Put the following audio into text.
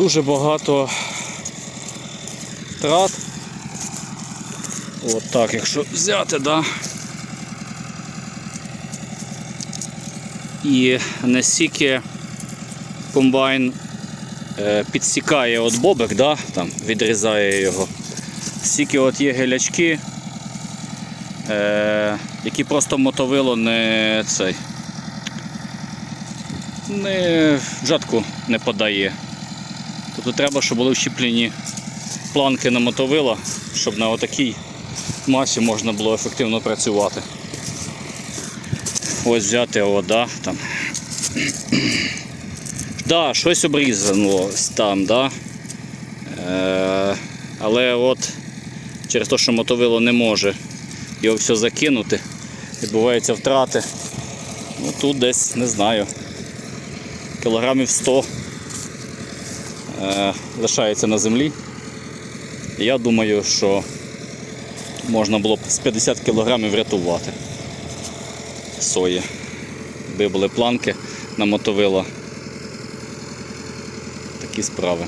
дуже багато втрат. От так, якщо взяти, да. І настільки комбайн е, підсікає от бобик, да, там, відрізає його. Стільки от є гелячки, е, які просто мотовило не цей. Не в жатку не подає. Тобто треба, щоб були вщеплені планки на мотовила, щоб на отакій масі можна було ефективно працювати. Ось взяти вода там. Да, щось обрізанулось там, да. Е, але от через те, що мотовило не може його все закинути, відбуваються втрати. Ну тут десь, не знаю, кілограмів 100 е, лишається на землі. Я думаю, що можна було б з 50 кілограмів врятувати сої. Якби були планки на мотовила. Такі справи.